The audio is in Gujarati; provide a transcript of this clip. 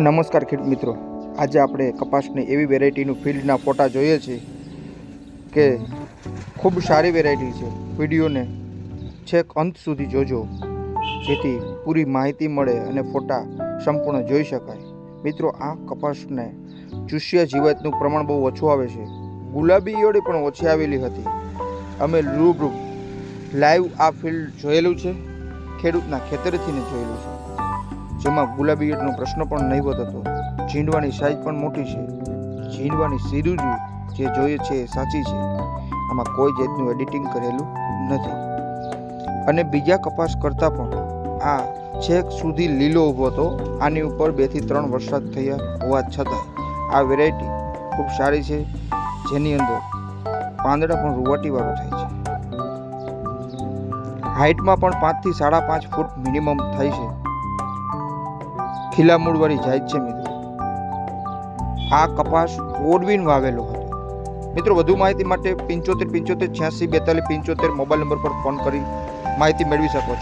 નમસ્કાર ખેડૂત મિત્રો. આજે આપણે કપાસની એવી વેરાયટીનું ફિલ્ડના ફોટા જોઈએ છીએ કે ખૂબ સારી વેરાયટી છે. વિડીયોને છેક અંત સુધી જોજો, જેથી પૂરી માહિતી મળે અને ફોટા સંપૂર્ણ જોઈ શકાય. મિત્રો, આ કપાસને ચૂસ્યા જીવાતનું પ્રમાણ બહુ ઓછું આવે છે. ગુલાબી ઈયળી પણ ઓછી આવેલી હતી. અમે રૂબરૂ લાઈવ આ ફિલ્ડ જોયેલું છે. ખેડૂતના ખેતરેથી જોયેલું છે. જેમાં ગુલાબી ઈયળનો પ્રશ્ન પણ નહીવત હતો. ઝીંડવાની સાઈઝ પણ મોટી છે. ઝીંડવાની સીધું જે જોઈએ છે એ સાચી છે. આમાં કોઈ જાતનું એડિટિંગ કરેલું નથી. અને બીજા કપાસ કરતાં પણ આ છેક સુધી લીલો ઊભો હતો. આની ઉપર બેથી ત્રણ વરસાદ થયા હોવા છતાં આ વેરાયટી ખૂબ સારી છે. જેની અંદર પાંદડા પણ રૂવાટીવાળું થાય છે. હાઇટમાં પણ પાંચથી સાડા પાંચ ફૂટ મિનિમમ થાય છે. ખીલા મૂળવાળી જાય છે મિત્રો. આ કપાસ ઓડવીન વાવેલો હતો. મિત્રો, વધુ માહિતી માટે પંચોતેર પંચોતેર છ્યાસી બેતાલીસ પંચોતેર મોબાઈલ નંબર પર ફોન કરી માહિતી મેળવી શકો છો.